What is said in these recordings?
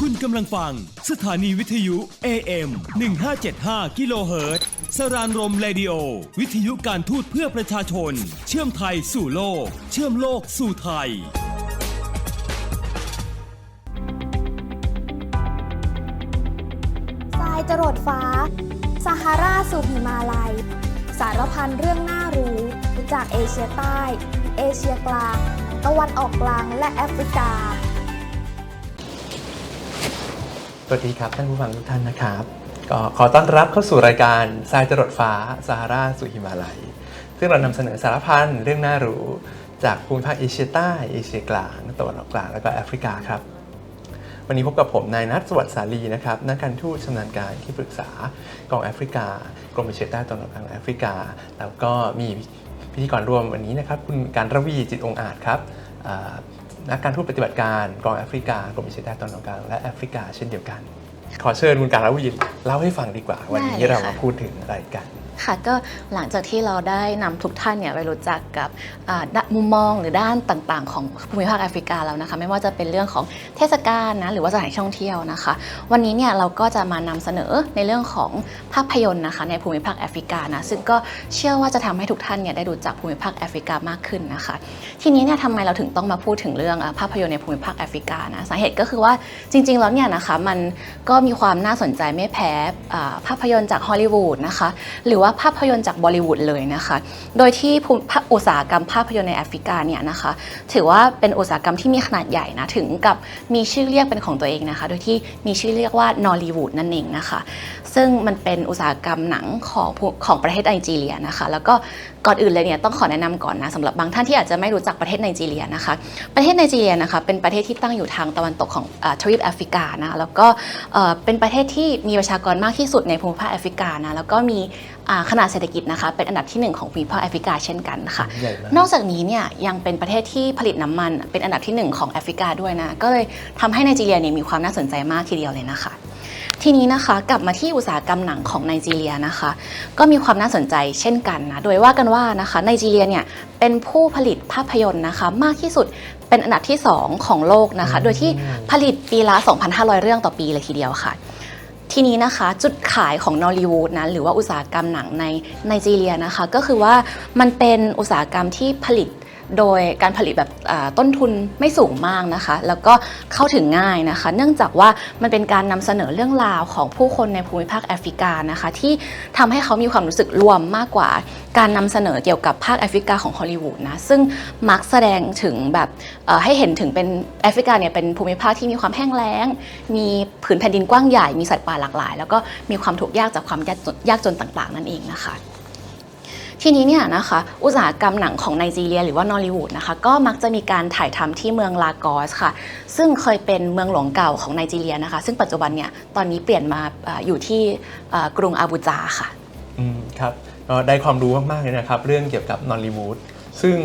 คุณกำลังฟัง สถานีวิทยุ AM 1575กิโลเฮิรตซ์สรานรมเรดิโอ วิทยุการทูตเพื่อประชาชน เชื่อมไทยสู่โลก เชื่อมโลกสู่ไทย ทรายจรดฟ้าซาฮาราสู่หิมาลัย สารพันเรื่องน่ารู้จากเอเชียใต้ เอเชียกลาง ตะวันออกกลางและแอฟริกา สวัสดีครับท่านผู้ฟังทุกท่านนะครับก็ขอต้อนรับเข้าสู่รายการทรายจรดฟ้าซาฮาราสู่หิมาลัย ซึ่งเรานำเสนอสารพันเรื่องน่ารู้ จากภูมิภาคเอเชียใต้เอเชียกลางตะวันออกกลาง แล้วก็แอฟริกาครับ วันนี้พบกับผมนายนัทสวัสดิ์สาลีนะครับนักการทูตชำนาญการที่ปรึกษากองแอฟริกากรมเอเชียใต้ตะวันออกกลางแอฟริกา แล้วก็มีพิธีกรร่วมวันนี้นะครับคุณการระวีจิตองอาจครับ นักการทูตปฏิบัติการกองแอฟริกากรมเอเชียใต้ตะวันออกกลางและแอฟริกาเช่นเดียวกัน ขอเชิญคุณการระวีเล่าให้ฟังดีกว่า วันนี้ได้เลยเราค่ะมาพูดถึงอะไรกัน ค่ะก็หลังจากที่เราได้นำทุกท่านเนี่ยไปรู้จักกับมุมมองหรือด้านต่างๆ ของภูมิภาคแอฟริกาแล้วนะคะ ไม่ว่าจะเป็นเรื่องของเทศกาลนะหรือว่าสถานที่ท่องเที่ยวนะคะ วันนี้เนี่ยเราก็จะมานำเสนอในเรื่องของภาพยนตร์นะคะในภูมิภาคแอฟริกานะซึ่งก็เชื่อว่าจะทำให้ทุกท่านเนี่ยได้รู้จักภูมิภาคแอฟริกามากขึ้นนะคะ ทีนี้เนี่ยทำไมเราถึงต้องมาพูดถึงเรื่องภาพยนตร์ในภูมิภาคแอฟริกานะสาเหตุก็คือว่าจริงๆแล้วเนี่ยนะคะมันก็มีความน่าสนใจไม่แพ้ภาพยนตร์จากฮอลลีวูดนะคะหรือว่าภาพยนตร์จากบอลิวูดเลยนะคะ โดยที่อุตสาหกรรมภาพยนตร์ในแอฟริกาเนี่ยนะคะ ถือว่าเป็นอุตสาหกรรมที่มีขนาดใหญ่นะ ถึงกับมีชื่อเรียกเป็นของตัวเองนะคะ โดยที่มีชื่อเรียกว่านอลลีวูดนั่นเองนะคะ ซึ่งมันเป็นอุตสาหกรรมหนังของของประเทศไนจีเรียนะคะ แล้วก็ก่อนอื่นเลยเนี่ยต้องขอแนะนำก่อนนะสำหรับบางท่านที่อาจจะไม่รู้จักประเทศไนจีเรียนะคะ ประเทศไนจีเรียนะคะเป็นประเทศที่ตั้งอยู่ทางตะวันตกของอทวีปแอฟริกานะแล้วก็เป็นประเทศที่มีประชากรมากที่สุดในภูมิภาคแอฟริกานะแล้วก็มี ขนาดเศรษฐกิจนะคะเป็นอันดับที่หนึ่งของภูมิภาคแอฟริกาเช่นกันค่ะใหญ่มากนอกจากนี้เนี่ยยังเป็นประเทศที่ผลิตน้ำมันเป็นอันดับที่หนึ่งของแอฟริกาด้วยนะก็เลยทำให้ไนจีเรียเนี่ยมีความน่าสนใจมากทีเดียวเลยนะคะ ทีนี้นะคะกลับมาที่อุตสาหกรรมหนังของไนจีเรียนะคะ ก็มีความน่าสนใจเช่นกันนะโดยว่ากันว่านะคะไนจีเรียเนี่ยเป็นผู้ผลิตภาพยนตร์นะคะ มากที่สุดเป็นอันดับที่ 2 ของโลกนะคะ โดยที่ผลิตปีละ 2,500 เรื่องต่อปีเลยทีเดียวค่ะ ทีนี้นะคะจุดขายของนอลลีวูดนะหรือว่าอุตสาหกรรมหนังในไนจีเรียนะคะ ก็คือว่ามันเป็นอุตสาหกรรมที่ผลิต โดยการผลิตแบบต้นทุนไม่สูงมากนะคะ แล้วก็เข้าถึงง่ายนะคะ เนื่องจากว่ามันเป็นการนำเสนอเรื่องราวของผู้คนในภูมิภาคแอฟริกานะคะ ที่ทำให้เขามีความรู้สึกรวมมากกว่า การนำเสนอเกี่ยวกับภาคแอฟริกาของฮอลลีวูดนะซึ่งมักแสดงถึงแบบให้เห็นถึงเป็นแอฟริกาเนี่ยเป็นภูมิภาคที่มีความแห้งแล้ง มีผืนแผ่นดินกว้างใหญ่มีสัตว์ป่าหลากหลาย แล้วก็มีความทุกข์ยากจากความยากจนต่าง ๆ นั่นเองนะคะ ทีนี้เนี่ยนะคะอุตสาหกรรมหนังของไนจีเรีย หรือว่านอลลีวูดนะคะก็มักจะมีการถ่ายทำที่เมืองลากอสค่ะ ซึ่งเคยเป็นเมืองหลวงเก่าของไนจีเรียนะคะ ซึ่งปัจจุบันเนี่ยตอนนี้เปลี่ยนมาเอ่ออยู่ที่เอ่อกรุงอาบูจาค่ะอืมครับก็ได้ความรู้มาก ๆ เลยนะครับ เรื่องเกี่ยวกับนอลลีวูดซึ่ง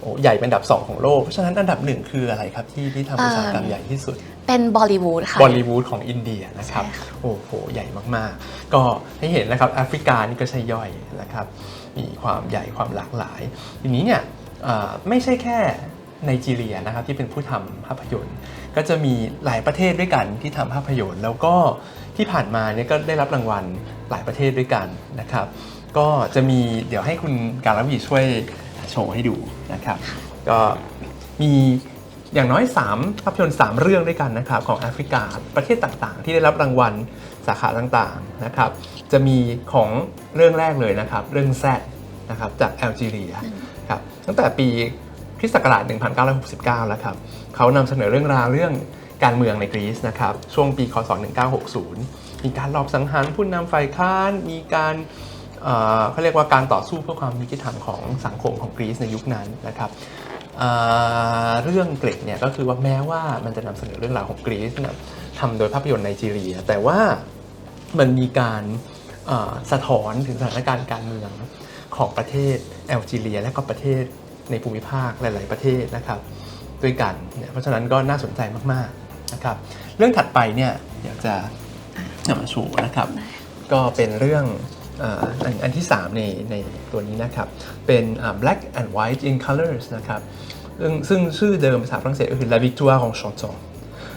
โอ้ใหญ่เป็นอันดับ 2 ของโลก เพราะฉะนั้นอันดับหนึ่งคืออะไรครับ ที่ที่ทำอุตสาหกรรมเอิ่มใหญ่ที่สุด เป็นบอลลีวูดค่ะบอลลีวูดของอินเดียนะครับใช่ค่ะโอ้โห ใหญ่มากๆ ก็ให้เห็นนะครับแอฟริกานี่ก็ใช่ย่อยนะครับ มีความใหญ่ความหลากหลาย ทีนี้เนี่ยไม่ใช่แค่ไนจีเรียนะครับที่เป็นผู้ทำภาพยนตร์ ก็จะมีหลายประเทศด้วยกันที่ทำภาพยนตร์ แล้วก็ที่ผ่านมาเนี่ยก็ได้รับรางวัลหลายประเทศด้วยกันนะครับ ก็จะมีเดี๋ยวให้คุณการวีช่วยโชว์ให้ดูนะครับ ก็มีอย่างน้อย 3 ภาพยนตร์ 3 เรื่องด้วยกันนะครับของแอฟริกาประเทศต่างๆ ที่ได้รับรางวัล สาขาต่างๆนะครับจะมีของเรื่องแรกเลยนะครับ เรื่องแซดนะครับจากแอลจีเรียครับตั้งแต่ปีคริสต์ศักราช 1969 แล้วครับเขานำเสนอเรื่องราวเรื่องการเมืองในกรีซนะครับช่วงปีคศ 1960 มีการลอบสังหารผู้นำฝ่ายค้านมีการเเขาเรียกว่าการต่อสู้เพื่อความยุติธรรมของสังคมของกรีซในยุคนั้นนะครับเเรื่องเกร็ดเนี่ยก็คือว่าแม้ว่ามันจะนำเสนอเรื่องราวของกรีซนี่ยทำโดยภาพยนตร์ไนจีเรีย แต่ว่า มันมีการสะท้อนถึงสถานการณ์การเมืองของประเทศแอลจีเรีย และก็ประเทศในภูมิภาคหลาย ๆ ประเทศนะครับด้วยกันเนี่ยเพราะฉะนั้นก็น่าสนใจมาก ๆ นะครับ เรื่องถัดไปเนี่ยอยากจะนำมาโชว์นะครับ ก็เป็นเรื่องอันอันที่ 3 ในในตัวนี้นะครับ เป็น black and white in colors นะครับซึ่งซึ่งชื่อเดิมภาษาฝรั่งเศสก็คือ la victoire en chanson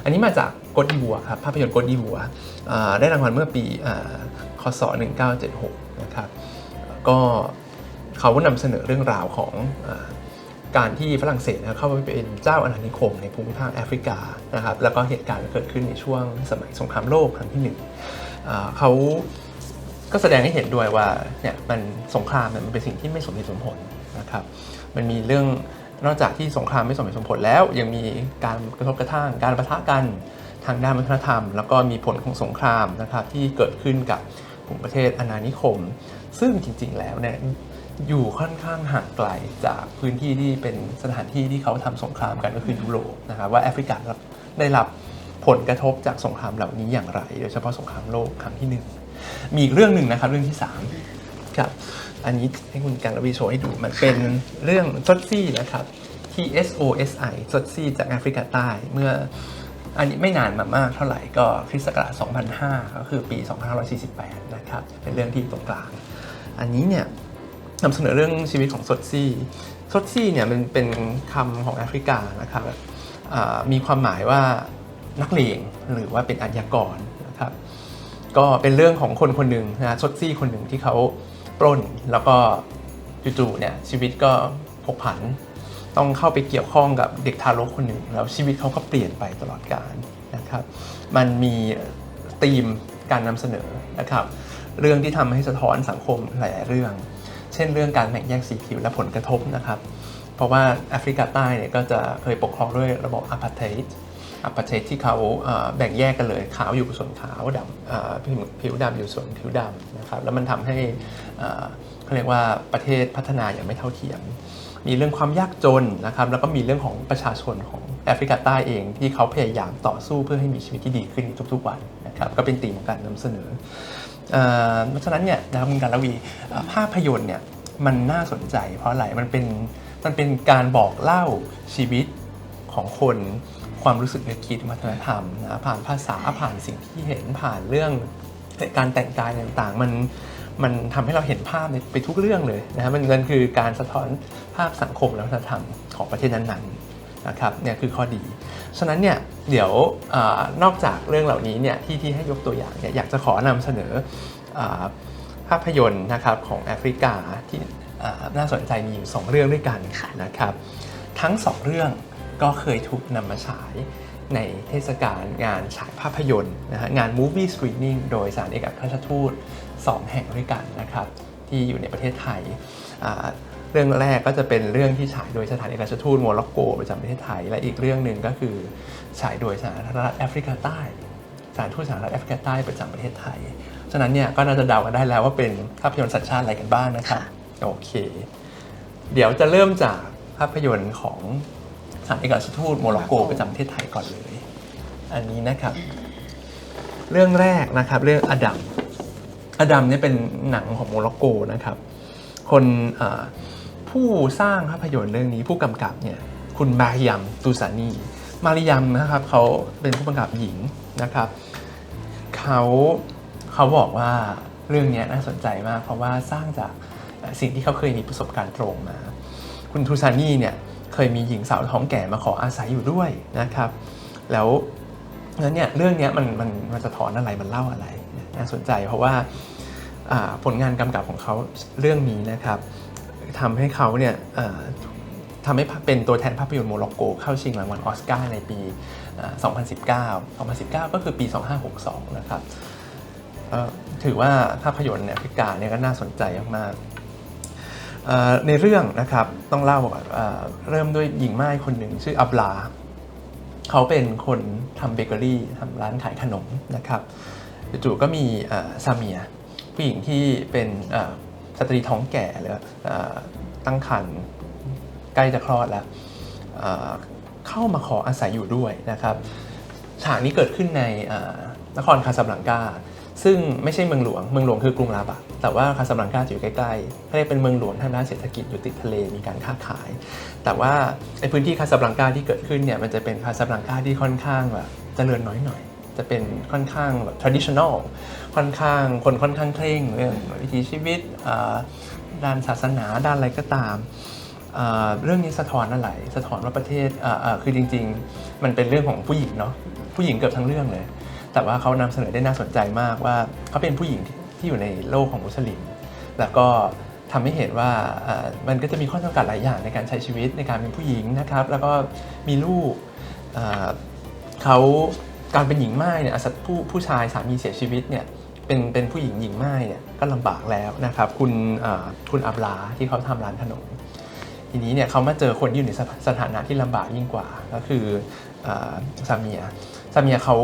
อันนี้มาจากกดดีวัวครับภาพยนตร์กดดีวัวได้รางวัลเมื่อปีอคศ 1976 นะครับก็เขานำเสนอเรื่องราวของอการที่ฝรั่งเศสเข้าไปเป็นเจ้าอาณานิคมในภูมิภาคแอฟริกานะครับแล้วก็เหตุการณ์เกิดขึ้นในช่วงสมัยสงครามโลกครั้งที่หนึ่งเขาก็แสดงให้เห็นด้วยว่าเนี่ยมันสงครามเนี่ยมันเป็นสิ่งที่ไม่สมเหตุสมผลนะครับมันมีเรื่อง นอกจากที่สงครามไม่สมเหตุสมผลแล้ว ยังมีการกระทบกระทั่งการประทะกันทางด้านวัฒนธรรม แล้วก็มีผลของสงครามนะครับที่เกิดขึ้นกับกลุ่มประเทศอาณานิคม ซึ่งจริง ๆ แล้วเนี่ยอยู่ค่อนข้างห่างไกลจากพื้นที่ที่เป็นสถานที่ที่เขาทำสงครามกันก็คือยุโรปนะครับว่าแอฟริกาได้รับผลกระทบจากสงครามเหล่านี้อย่างไร โดยเฉพาะสงครามโลกครั้งที่หนึ่งมีอีกเรื่องหนึ่งนะครับเรื่องที่สามครับ อันนี้ให้คุณการระวีโชว์ให้ดูมันเป็นเรื่องซดซี่นะครับ T S O S I ซดซี่จากแอฟริกาใต้เมื่ออันนี้ไม่นานมามากเท่าไหร่ก็คริสต์ศักราช2005 ก็คือปี 2548 นะครับ เป็นเรื่องที่ตรงกลาง อันนี้เนี่ยนำเสนอเรื่องชีวิตของซดซี่ซดซี่เนี่ยมันเป็นคำของแอฟริกานะครับมีความหมายว่านักเลงหรือว่าเป็นอาชญากรนะครับ ก็เป็นเรื่องของคนคนหนึ่งนะซดซี่คนหนึ่งที่เขา ปล้น แล้วก็จู่ๆเนี่ยชีวิตก็ผกผัน ต้องเข้าไปเกี่ยวข้องกับเด็กทารกคนหนึ่ง แล้วชีวิตเขาก็เปลี่ยนไปตลอดกาลนะครับมันมีธีมการนำเสนอนะครับเรื่องที่ทำให้สะท้อนสังคมหลาย ๆ เรื่อง เช่นเรื่องการแบ่งแยกสีผิวและผลกระทบนะครับ เพราะว่าแอฟริกาใต้เนี่ยก็จะเคยปกครองด้วยระบบอาพาร์ตด อาพาร์ตที่เขาแบ่งแยกกันเลยขาวอยู่ส่วนขาวดำผิวผิวดำอยู่ส่วนผิวดำนะครับแล้วมันทำให้เขาเรียกว่าประเทศพัฒนาอย่างไม่เท่าเทียม มีเรื่องความยากจนนะครับแล้วก็มีเรื่องของประชาชนของแอฟริกาใต้เองที่เขาพยายามต่อสู้เพื่อให้มีชีวิตที่ดีขึ้นทุกๆวันนะครับก็เป็นธีมของการนำเสนอเพราะฉะนั้นเนี่ยนะครับคุณการลวีภาพยนตร์เนี่ยมันน่าสนใจเพราะอะไรมันเป็นมันเป็นการบอกเล่าชีวิตของคน ความรู้สึกนึกคิดวัฒนธรรมนะผ่านภาษาผ่านสิ่งที่เห็นผ่านเรื่องการแต่งกายต่างๆ มันมันทำให้เราเห็นภาพในไปทุกเรื่องเลยนะครับมันมันคือการสะท้อนภาพสังคมและวัฒนธรรมของประเทศนั้นๆนะครับเนี่ยคือข้อดี ฉะนั้นเนี่ยเดี๋ยวเออนอกจากเรื่องเหล่านี้เนี่ยที่ที่ให้ยกตัวอย่างเนี่ยอยากจะขอนำเสนออาภาพยนตร์นะครับของแอฟริกาที่อ่าน่าสนใจมีอยู่สองเรื่องด้วยกันค่ะนะครับทั้งสองเรื่อง ก็เคยถูกนำมาฉายในเทศกาลงานฉายภาพยนตร์นะฮะงาน Movie Screening โดยสารเอกอัครราชทูต 2 แห่งด้วยกันนะครับ ที่อยู่ในประเทศไทย เรื่องแรกก็จะเป็นเรื่องที่ฉายโดยสถานเอกอัครราชทูตโมร็อกโกประจำประเทศไทย และอีกเรื่องหนึ่งก็คือฉายโดยสาธารณรัฐแอฟริกาใต้สถานทูตสหรัฐแอฟริกาใต้ประจำประเทศไทย ฉะนั้นเนี่ยก็น่าจะเดากันได้แล้วว่าเป็นภาพยนตร์สัญชาติอะไรกันบ้างนะครับ โอเค เดี๋ยวจะเริ่มจากภาพยนตร์ของ สถานเอกอัครราชทูตโมร็อกโกประจำประเทศไทยก่อนเลย อันนี้นะครับ เรื่องแรกนะครับ เรื่องอดัมอดัมเนี่ยเป็นหนังของโมร็อกโกนะครับ คนเอ่อผู้สร้างภาพยนตร์เรื่องนี้ผู้กำกับเนี่ยคุณมาริยัมตูซานีมาริยัมนะครับเขาเป็นผู้กำกับหญิงนะครับเขาเขาบอกว่าเรื่องเนี้ยน่าสนใจมาก เพราะว่าสร้างจากเอ่อสิ่งที่เขาเคยมีประสบการณ์ตรงมา คุณทูซานีเนี่ย เคยมีหญิงสาวท้องแก่มาขออาศัยอยู่ด้วยนะครับ แล้วนั้นเนี่ยเรื่องนี้มันมันมันจะถอนอะไรมันเล่าอะไรน่าสนใจเพราะว่าผลงานกำกับของเขาเรื่องนี้นะครับทำให้เขาเนี่ยทำให้เป็นตัวแทนภาพยนตร์โมร็อกโก เข้าชิงรางวัลออสการ์ในปี 2019 2019 ก็คือปี 2562 นะครับถือว่าภาพยนตร์เนี่ยพิการเนี่ยก็น่าสนใจมากๆ ในเรื่องนะครับต้องเล่าเริ่มด้วยหญิงไม้คนหนึ่งชื่ออับลา เขาเป็นคนทำเบเกอรี่ทำร้านขายขนมนะครับจู่ๆก็มีซาเมีย ผู้หญิงที่เป็นสตรีท้องแก่หรือตั้งครรภ์ใกล้จะคลอดแล้วเข้ามาขออาศัยอยู่ด้วยนะครับฉากนี้เกิดขึ้นในนครคาซับลังกา ซึ่งไม่ใช่เมืองหลวง เมืองหลวงคือกรุงราบัตแต่ว่าคาซับลังกาจะอยู่ใกล้ๆเขาเรียกเป็นเมืองหลวงทางด้านเศรษฐกิจอยู่ติดทะเลมีการค้าขาย แต่ว่าไอพื้นที่คาซับลังกาที่เกิดขึ้นเนี่ยมันจะเป็นคาซับลังกาที่ค่อนข้างแบบเจริญน้อยหน่อยจะเป็นค่อนข้างแบบ traditional ค่อนข้างคนค่อนข้างเคร่งเรื่องวิถีชีวิตด้านศาสนาด้านอะไรก็ตามเรื่องนี้สะท้อนอะไร สะท้อนว่าประเทศคือจริง ๆ มันเป็นเรื่องของผู้หญิงเนาะผู้หญิงเกือบทั้งเรื่องเลย แต่ว่าเขานำเสนอได้น่าสนใจมากว่าเขาเป็นผู้หญิงที่อยู่ในโลกของมุสลิม แล้วก็ทำให้เห็นว่ามันก็จะมีข้อจำกัดหลายอย่างในการใช้ชีวิตในการเป็นผู้หญิงนะครับ แล้วก็มีลูกเขาการเป็นหญิงม่ายเนี่ยอะผู้ผู้ชายสามีเสียชีวิตเนี่ยเป็นเป็นผู้หญิงหญิงม่ายเนี่ยก็ลำบากแล้วนะครับ คุณคุณอับลาที่เขาทำร้านขนมทีนี้เนี่ยเขามาเจอคนที่อยู่ในสถานะที่ลำบากยิ่งกว่า ก็คือเอ่อซามียซามีเขา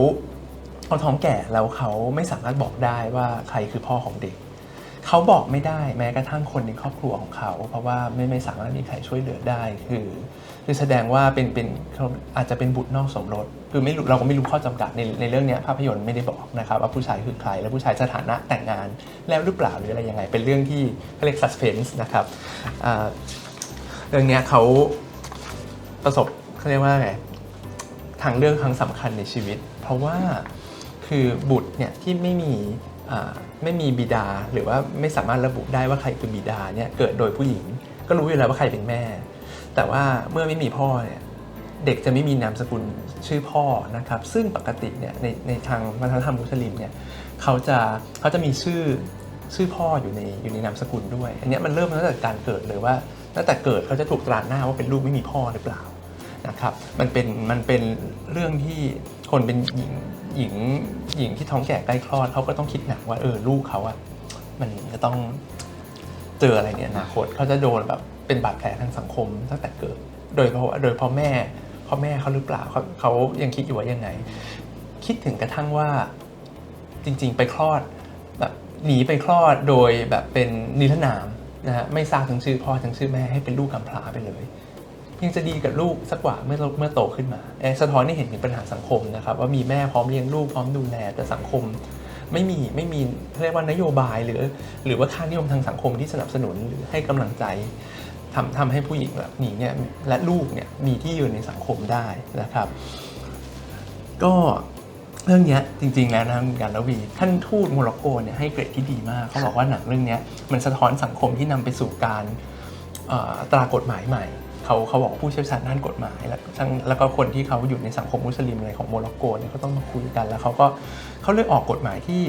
เขาท้องแก่แล้วเขาไม่สามารถบอกได้ว่าใครคือพ่อของเด็ก เขาบอกไม่ได้แม้กระทั่งคนในครอบครัวของเขา เพราะว่าไม่ไม่สามารถมีใครช่วยเหลือได้คือคือแสดงว่าเป็นเป็นเขาอาจจะเป็นบุตรนอกสมรสคือไม่รู้เราก็ไม่รู้ข้อจำกัดในในเรื่องนี้ภาพยนตร์ไม่ได้บอกนะครับว่าผู้ชายคือใคร และผู้ชายสถานะแต่งงานแล้วหรือเปล่าหรืออะไรยังไง เป็นเรื่องที่เขาเรียก suspense นะครับเรื่องนี้เขาประสบเขาเรียกว่าไงทางเรื่องครั้งสำคัญในชีวิต เพราะว่า คือบุตรเนี่ยที่ไม่มีไม่มีบิดาหรือว่าไม่สามารถระบุได้ว่าใครคือบิดาเนี่ยเกิดโดยผู้หญิง ก็รู้อยู่แล้วว่าใครเป็นแม่ แต่ว่าเมื่อไม่มีพ่อเนี่ยเด็กจะไม่มีนามสกุลชื่อพ่อนะครับ ซึ่งปกติเนี่ยในในทางวัฒนธรรมมุสลิมเนี่ยเขาจะเขาจะมีชื่อชื่อพ่ออยู่ในอยู่ในนามสกุลด้วย อันนี้มันเริ่มตั้งแต่การเกิดเลยว่าตั้งแต่เกิดเขาจะถูกตราหน้าว่าเป็นลูกไม่มีพ่อหรือเปล่านะครับ มันเป็นมันเป็นเรื่องที่คนเป็นหญิง หญิงหญิงที่ท้องแก่ใกล้คลอดเขาก็ต้องคิดหนักว่าเออลูกเขาอะมันจะต้องเจออะไรเนี่ยอนาคตเขาจะโดนแบบเป็นบาดแผลทางสังคมตั้งแต่เกิด โดยเพราะโดยพ่อแม่พ่อแม่เขาหรือเปล่าเขาเขายังคิดอยู่ว่ายังไง คิดถึงกระทั่งว่าจริงๆไปคลอดแบบหนีไปคลอดโดยแบบเป็นนิรนามนะฮะไม่ทราบทั้งชื่อพ่อทั้งชื่อแม่ให้เป็นลูกกำพร้าไปเลย ยังจะดีกับลูกสักกว่าเมื่อเมื่อโตขึ้นมาเอ่อสะท้อนให้เห็นถึงปัญหาสังคมนะครับว่ามีแม่พร้อมเลี้ยงลูกพร้อมดูแลแต่สังคมไม่มีไม่มีเรียกว่านโยบายหรือ หรือว่าค่านิยมทางสังคมที่สนับสนุนหรือให้กำลังใจทำทำให้ผู้หญิงแบบนี้เนี่ยและลูกเนี่ยมีที่ยืนในสังคมได้นะครับ ก็เรื่องนี้จริง ๆ แล้วนะคุณการลวีท่านทูตโมร็อกโกเนี่ยให้เกรดที่ดีมากเขาบอกว่าหนังเรื่องนี้มันสะท้อนสังคมที่นำไปสู่การตรากฎหมายใหม่ เขาเขาบอกผู้เชี่ยวชาญด้านกฎหมาย แล้วทั้งแล้วก็คนที่เขาอยู่ในสังคมมุสลิมอะไรของโมร็อกโกเนี่ยเขาต้องมาคุยกันแล้วเขาก็เขาเลยออกกฎหมายที่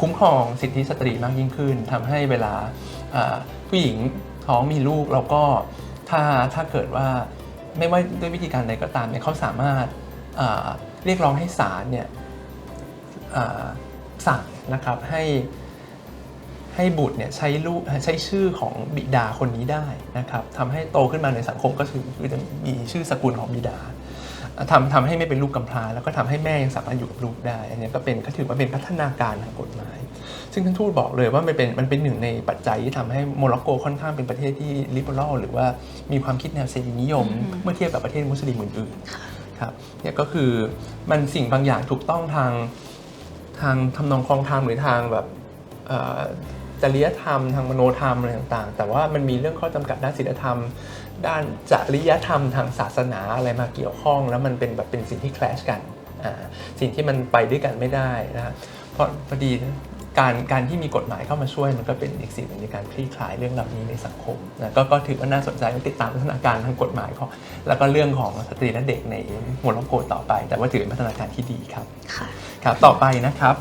คุ้มครองสิทธิสตรีมากยิ่งขึ้นทำให้เวลาผู้หญิงท้องมีลูกแล้วก็ถ้าถ้าเกิดว่าไม่ว่าด้วยวิธีการใดก็ตามเนี่ยเขาสามารถเรียกร้องให้ศาลเนี่ยสั่งนะครับให้ ให้บุตรเนี่ยใช้ลูกใช้ชื่อของบิดาคนนี้ได้นะครับทำให้โตขึ้นมาในสังคมก็คือคือจะมีชื่อสกุลของบิดาทำทำให้ไม่เป็นลูกกำพร้าแล้วก็ทำให้แม่ยังสามารถอยู่กับลูกได้ อันนี้ก็เป็นก็ถือว่าเป็นพัฒนาการทางกฎหมาย ซึ่งท่านทูตบอกเลยว่ามันเป็นมันเป็นหนึ่งในปัจจัยที่ทำให้โมร็อกโกค่อนข้างเป็นประเทศที่ลิเบอรัลหรือว่ามีความคิดแนวเสรีนิยม เมื่อเทียบกับประเทศมุสลิมอื่นๆครับเนี่ยก็คือมันสิ่งบางอย่างถูกต้องทางทางทำนองคลองธรรมหรือทางแบบเอ่อ จริยธรรมทางมโนธรรมอะไรต่างๆ แต่ว่ามันมีเรื่องข้อจำกัดด้านศีลธรรม ด้านจริยธรรมทางศาสนาอะไรมาเกี่ยวข้อง แล้วมันเป็นแบบเป็นสิ่งที่คล s ชกันอ่าสิ่งที่มันไปด้วยกันไม่ได้นะเพราะพอดีการการที่มีกฎหมายเข้ามาช่วยมันก็เป็นอีกสิ่งหนึ่งในการคลี่คลายเรื่องเหล่านี้ในสังคมนะก็ก็ถือว่าน่าสนใจติดตามพัฒนาการทางกฎหมายของแล้วก็เรื่องของสตรีและเด็กในโมร็อกโกต่อไป แต่ว่าถือเป็นพัฒนาการที่ดีครับค่ะครับต่อไปนะครับ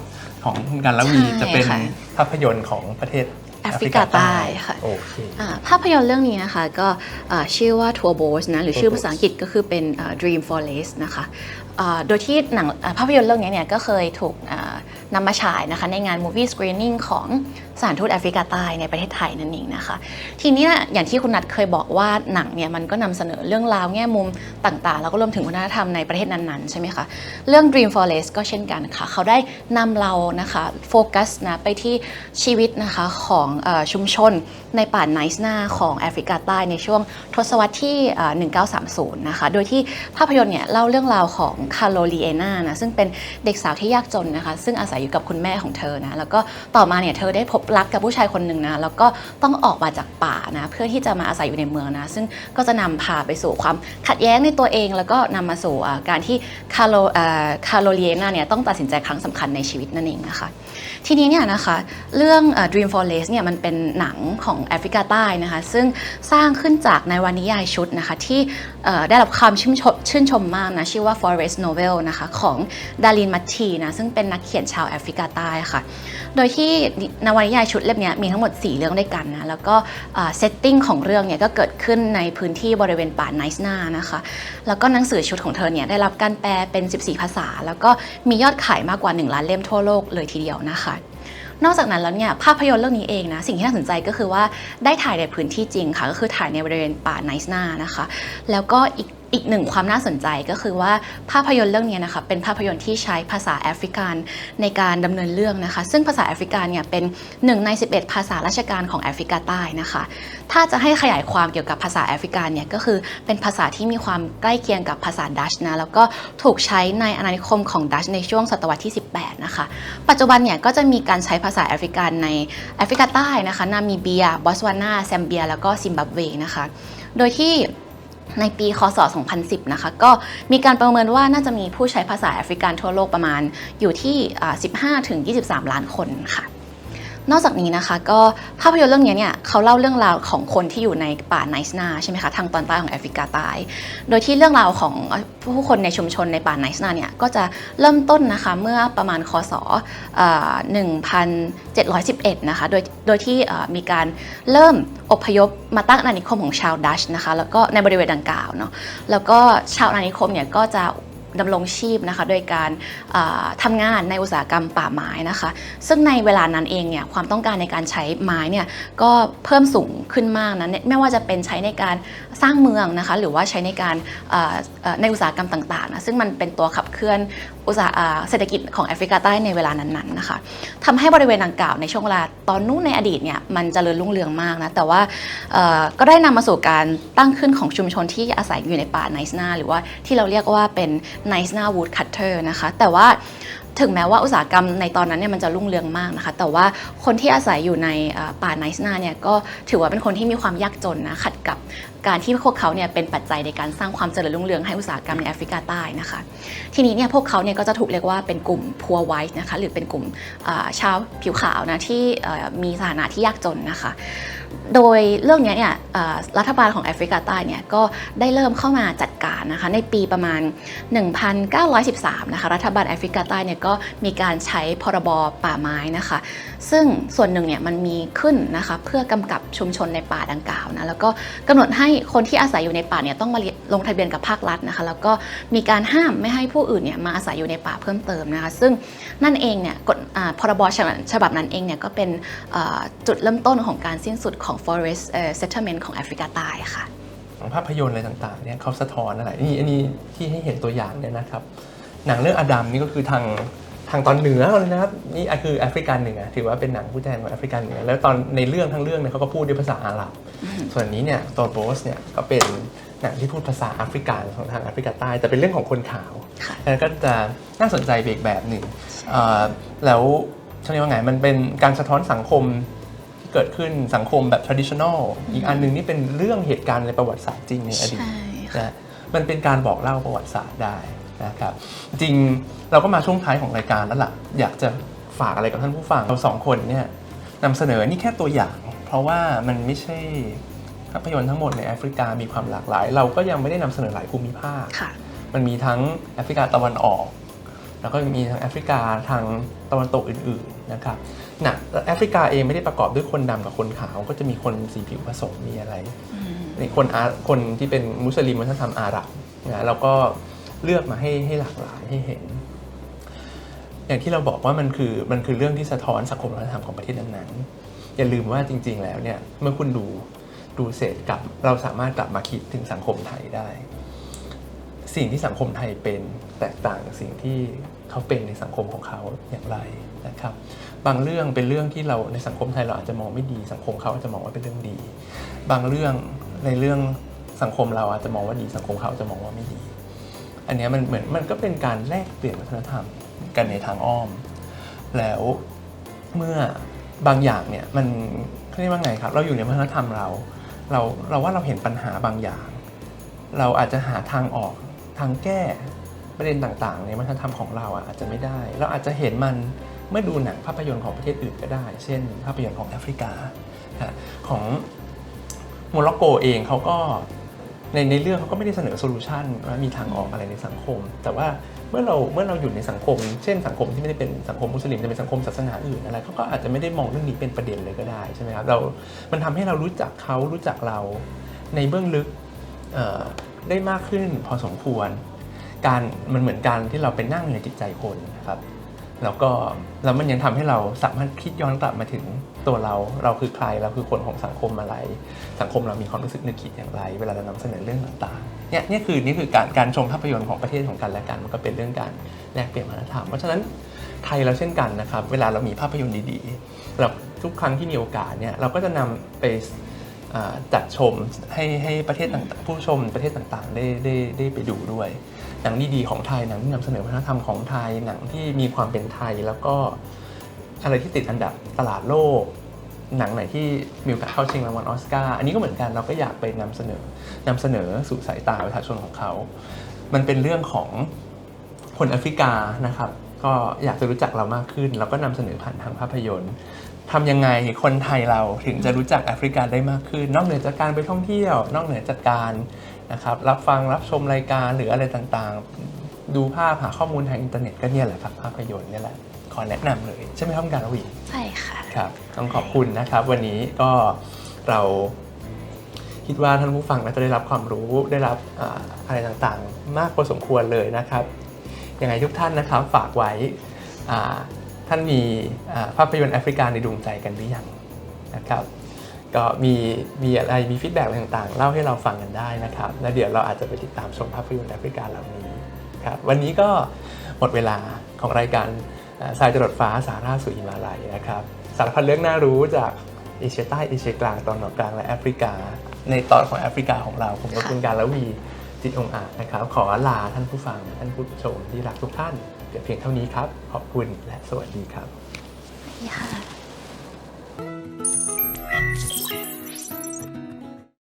ของคุณการละวีใช่จะเป็นค่ะ ภาพยนตร์ของประเทศแอฟริกาใต้ค่ะโอเค อ่าภาพยนตร์เรื่องนี้นะคะก็อ่าชื่อว่า Tour Boat นะหรือชื่อ Tour ภาษาอังกฤษก็คือเป็นอ่า Dream Forest นะคะอ่าโดยที่หนังอ่าภาพยนตร์เรื่องนี้เนี่ยก็เคยถูกอ่า นำมาฉายนะคะในงาน Movie Screening ของสถานทูตแอฟริกาใต้ในประเทศไทยนั่นเองนะคะ ทีนี้อย่างที่คุณนัทเคยบอกว่าหนังเนี่ยมันก็นำเสนอเรื่องราวแง่มุมต่างๆ แล้วก็รวมถึงวัฒนธรรมในประเทศนั้นๆ ใช่ไหมคะ เรื่อง Dream Forest ก็เช่นกันค่ะ เขาได้นำเรานะคะโฟกัสนะไปที่ชีวิตนะคะของอชุมชนในป่าไนซ์นาของแอฟริกาใต้ในช่วงทศวรรษที่ 1930 นะคะ โดยที่ภาพยนตร์เนี่ยเล่าเรื่องราวของคาร์โลลีเอนานะซึ่งเป็นเด็กสาวที่ยากจนนะคะซึ่งอาศัยอยู่กับคุณแม่ของเธอนะ แล้วก็ต่อมาเนี่ยเธอได้พบรักกับผู้ชายคนหนึ่งนะ แล้วก็ต้องออกมาจากป่านะ เพื่อที่จะมาอาศัยอยู่ในเมืองนะ ซึ่งก็จะนำพาไปสู่ความขัดแย้งในตัวเอง แล้วก็นำมาสู่การที่คาโลอ่าคาโลเลียนาเนี่ยต้องตัดสินใจครั้งสำคัญในชีวิตนั่นเองนะคะ ทีนี้เนี่ยนะคะเรื่อง Dream Forest เนี่ยมันเป็นหนังของแอฟริกาใต้นะคะ ซึ่งสร้างขึ้นจากในวรรณนิยายชุดนะคะที่ได้รับความชื่นชมชื่นชมมากนะชื่อว่า Forest Novel นะคะของดารินมัตทีนะซึ่งเป็นนักเขียนชาวแอฟริกาใต้ค่ะ โดยที่นวนิยายชุดเล่มนี้มีทั้งหมด 4 เรื่องด้วยกันนะ แล้วก็เซตติ้งของเรื่องเนี่ยก็เกิดขึ้นในพื้นที่บริเวณป่าไนส์นานะคะ แล้วก็หนังสือชุดของเธอเนี่ยได้รับการแปลเป็น 14 ภาษา แล้วก็มียอดขายมากกว่า 1 ล้านเล่มทั่วโลกเลยทีเดียวนะคะนอกจากนั้นแล้วเนี่ยภาพยนตร์เรื่องนี้เองนะสิ่งที่น่าสนใจก็คือว่าได้ถ่ายในพื้นที่จริงค่ะ ก็คือถ่ายในบริเวณป่าไนส์นานะคะ แล้วก็อีก อีกหนึ่งความน่าสนใจก็คือว่าภาพยนตร์เรื่องนี้นะคะเป็นภาพยนตร์ที่ใช้ภาษาแอฟริกันในการดำเนินเรื่องนะคะ ซึ่งภาษาแอฟริกันเนี่ยเป็นหนึ่งใน 11 ภาษาราชการของแอฟริกาใต้นะคะ ถ้าจะให้ขยายความเกี่ยวกับภาษาแอฟริกันเนี่ยก็คือเป็นภาษาที่มีความใกล้เคียงกับภาษาดัชนะแล้วก็ถูกใช้ในอาณานิคมของดัชในช่วงศตวรรษที่ 18 นะคะ ปัจจุบันเนี่ยก็จะมีการใช้ภาษาแอฟริกันในแอฟริกาใต้นะคะนามิเบียบอตสวานาแซมเบีย แล้วก็ซิมบับเวนะคะ โดยที่ ในปีคศ 2010 นะคะ ก็มีการประเมินว่าน่าจะมีผู้ใช้ภาษาแอฟริกันทั่วโลกประมาณอยู่ที่ 15-23 ล้านคนค่ะ นอกจากนี้นะคะก็ภาพยนตร์เรื่องนี้เนี่ยเขาเล่าเรื่องราวของคนที่อยู่ในป่าไนส์นาใช่ไหมคะทางตอนใต้ของแอฟริกาใต้โดยที่เรื่องราวของผู้คนในชุมชนในป่าไนส์นาเนี่ยก็จะเริ่มต้นนะคะเมื่อประมาณคศเอ่อ1711นะคะโดยโดยที่มีการเริ่มอพยพมาตั้งอาณานิคมของชาวดัชนะคะแล้วก็ในบริเวณดังกล่าวเนาะแล้วก็ชาวอาณานิคมเนี่ยก็จะ ดำรงชีพนะคะ โดยการอ่าทำงานในอุตสาหกรรมป่าไม้นะคะ ซึ่งในเวลานั้นเองเนี่ยความต้องการในการใช้ไม้เนี่ยก็เพิ่มสูงขึ้นมากนะไม่ว่าจะเป็นใช้ในการสร้างเมืองนะคะ หรือว่าใช้ในการในอุตสาหกรรมต่างๆนะซึ่งมันเป็นตัวขับเคลื่อนอุตสาหเศรษฐกิจของแอฟริกาใต้ในเวลานั้นๆนะคะทำให้บริเวณดังกล่าวในช่วงเวลาตอนนู้นในอดีตเนี่ยมันจเจริญรุ่งเรืองมากนะแต่ว่าก็ได้นำมาสู่การตั้งขึ้นของชุมชนที่อาศัยอยู่ในป่าไนส์นาหรือว่าที่เราเรียกว่าเป็นไนส์นาวูดคัตเตอร์นะคะ แต่ว่าถึงแม้ว่าอุตสาหกรรมในตอนนั้นเนี่ยมันจะรุ่งเรืองมากนะคะ แต่ว่าคนที่อาศัยอยู่ในป่าไนส์นาเนี่ยก็ถือว่าเป็นคนที่มีความยากจนนะขัดกับ การที่พวกเขาเนี่ยเป็นปัจจัยในการสร้างความเจริญรุ่งเรืองให้อุตสาหกรรมในแอฟริกาใต้นะคะ ทีนี้เนี่ยพวกเขาเนี่ยก็จะถูกเรียกว่าเป็นกลุ่ม poor white นะคะหรือเป็นกลุ่มชาวผิวขาวนะที่มีฐานะที่ยากจนนะคะ โดยเรื่องนี้เนี่ยรัฐบาลของแอฟริกาใต้เนี่ยก็ได้เริ่มเข้ามาจัดการนะคะในปีประมาณ 1913 นะคะรัฐบาลแอฟริกาใต้เนี่ยก็มีการใช้พรบป่าไม้นะคะ ซึ่งส่วนหนึ่งเนี่ยมันมีขึ้นนะคะเพื่อกำกับชุมชนในป่าดังกล่าวนะแล้วก็กำหนดให้คนที่อาศัยอยู่ในป่าเนี่ยต้องมาลงทะเบียนกับภาครัฐนะคะ แล้วก็มีการห้ามไม่ให้ผู้อื่นเนี่ยมาอาศัยอยู่ในป่าเพิ่มเติมนะคะ ซึ่งนั่นเองเนี่ยกฎอ่าพรบฉบับฉบับนั้นเองเนี่ยก็เป็นจุดเริ่มต้นของการสิ้นสุดของ forest เอ่อ settlement ของแอฟริกาใต้ค่ะของภาพยนตร์อะไรต่างๆเนี่ยเขาสะท้อนอะไรนี่อันนี้ที่ให้เห็นตัวอย่างเนี่ยนะครับ หนังเรื่องอดัมนี่ก็คือทาง ทางตอนเหนือเลยนะครับนี่คือแอฟริกันเหนือถือว่าเป็นหนังผู้แทนของแอฟริกันเหนือแล้วตอนในเรื่องทั้งเรื่องเนี่ยเขาก็พูดด้วยภาษาอาหรับ ส่วนนี้เนี่ยตัวโบสเนี่ยก็เป็นหนังที่พูดภาษาแอฟริกันของทางแอฟริกาใต้ แต่เป็นเรื่องของคนขาวค่ะแล้วก็จะน่าสนใจไปอีกแบบหนึ่งเอ่อแล้วช่วงนี้ว่าไงมันเป็นการสะท้อนสังคมที่เกิดขึ้นสังคมแบบ traditional อีกอันหนึ่งนี่เป็นเรื่องเหตุการณ์ในประวัติศาสตร์จริงในอดีตใช่ค่ะนะมันเป็นการบอกเล่าประวัติศาสตร์ได้ นะครับจริงเราก็มาช่วงท้ายของรายการแล้วล่ะ อยากจะฝากอะไรกับท่านผู้ฟังเราสองคนเนี่ยนำเสนอนี่แค่ตัวอย่าง เพราะว่ามันไม่ใช่ภาพยนตร์ทั้งหมดในแอฟริกามีความหลากหลาย เราก็ยังไม่ได้นำเสนอหลายภูมิภาคค่ะมันมีทั้งแอฟริกาตะวันออก แล้วก็มีทั้งแอฟริกาทางตะวันตกอื่นๆนะครับนะแอฟริกาเองไม่ได้ประกอบด้วยคนดำกับคนขาว ก็จะมีคนสีผิวผสมมีอะไรในคนอาคนที่เป็นมุสลิมวัฒนธรรมอาหรับนะแล้วก็ เลือกมาให้ให้หลากหลายให้เห็น อย่างที่เราบอกว่ามันคือมันคือเรื่องที่สะท้อนสังคมวัฒนธรรมของประเทศนั้นๆอย่าลืมว่าจริง ๆ แล้วเนี่ยเมื่อคุณดูดูเสร็จกลับเราสามารถกลับมาคิดถึงสังคมไทยได้ สิ่งที่สังคมไทยเป็นแตกต่างจากสิ่งที่เขาเป็นในสังคมของเขาอย่างไรนะครับ บางเรื่องเป็นเรื่องที่เราในสังคมไทยเราอาจจะมองไม่ดีสังคมเขาอาจจะมองว่าเป็นเรื่องดี บางเรื่องในเรื่องสังคมเราอาจจะมองว่าดีสังคมเขาจะมองว่าไม่ดี อันนี้มันเหมือนมันก็เป็นการแลกเปลี่ยนวัฒนธรรมกันในทางอ้อม แล้วเมื่อบางอย่างเนี่ยมันเรียกว่าไงครับ เราอยู่ในวัฒนธรรมเรา เราเราว่าเราเห็นปัญหาบางอย่าง เราอาจจะหาทางออกทางแก้ประเด็นต่างๆ ในวัฒนธรรมของเราอะอาจจะไม่ได้ เราอาจจะเห็นมันเมื่อดูหนังภาพยนตร์ของประเทศอื่นก็ได้ เช่น ภาพยนตร์ของแอฟริกาของโมร็อกโกเองเขาก็ ในในเรื่องเขาก็ไม่ได้เสนอโซลูชันว่ามีทางออกอะไรในสังคม แต่ว่าเมื่อเราเมื่อเราอยู่ในสังคม เช่นสังคมที่ไม่ได้เป็นสังคมมุสลิมจะเป็นสังคมศาสนาอื่นอะไรเขาก็อาจจะไม่ได้มองเรื่องนี้เป็นประเด็นเลยก็ได้ใช่ไหมครับเรา มันทำให้เรารู้จักเขารู้จักเราในเบื้องลึกได้มากขึ้นพอสมควร การมันเหมือนการที่เราไปนั่งในจิตใจคนนะครับ แล้วก็แล้วมันยังทำให้เราสามารถคิดย้อนกลับมาถึง ตัวเราเราคือใครเราคือคนของสังคมอะไร สังคมเรามีความรู้สึกนึกคิดอย่างไร เวลาเรานำเสนอเรื่องต่างๆเนี่ยนี่คือนี่คือการการชมภาพยนตร์ของประเทศของกันและกันมันก็เป็นเรื่องการแลกเปลี่ยนวัฒนธรรมเพราะฉะนั้นไทยเราเช่นกันนะครับ เวลาเรามีภาพยนตร์ดีๆเราทุกครั้งที่มีโอกาสเนี่ยเราก็จะนำไปจัดชมให้ให้ประเทศต่างๆผู้ชมประเทศต่างๆ ได้ได้ได้ไปดูด้วย หนังดีๆของไทยหนังที่นำเสนอวัฒนธรรมของไทยหนังที่มีความเป็นไทยแล้วก็ อะไรที่ติดอันดับตลาดโลก หนังไหนที่มีโอกาสเข้าชิงรางวัลออสการ์อันนี้ก็เหมือนกันเราก็อยากไปนำเสนอนำเสนอสู่สายตาประชาชนของเขา มันเป็นเรื่องของคนแอฟริกานะครับ ก็อยากจะรู้จักเรามากขึ้น เราก็นำเสนอผ่านทางภาพยนตร์ทำยังไงคนไทยเราถึงจะรู้จักแอฟริกาได้มากขึ้น นอกเหนือจากการไปท่องเที่ยว นอกเหนือจากการนะครับรับฟังรับชมรายการหรืออะไรต่างๆ ดูภาพหาข้อมูลทางอินเทอร์เน็ตก็เนี่ยแหละครับภาพยนตร์เนี่ยแหละ อแนะนำเลยใช่ไหมครับคุณการวีใช่ค่ะ ครับต้องขอบคุณนะครับ วันนี้ก็เราคิดว่าท่านผู้ฟังน่าจะได้รับความรู้ได้รับอ่าอะไรต่างๆ มากพอสมควรเลยนะครับยังไงทุกท่านนะครับฝากไว้อ่าท่านมีอ่าภาพยนตร์แอฟริกาในดวงใจกันหรือยังนะครับ ก็มีมีอะไรมีฟีดแบ็กอะไรต่างๆ เล่าให้เราฟังกันได้นะครับ แล้วเดี๋ยวเราอาจจะไปติดตามชมภาพยนตร์แอฟริกาเหล่านี้ครับวันนี้ก็หมดเวลาของรายการเอ่อ สายจรดฟ้าสาราสู่หิมาลัยนะครับสารพันเรื่องน่ารู้จากเอเชียใต้เอเชียกลางตอนออกกลางและแอฟริกา ในตอนของแอฟริกาของเราผมกับคุณการละวีจิตองอาจนะครับ ขอลาท่านผู้ฟังท่านผู้ชมที่รักทุกท่านเพียงเท่านี้ครับ ขอบคุณและสวัสดีครับนี่ค่ะ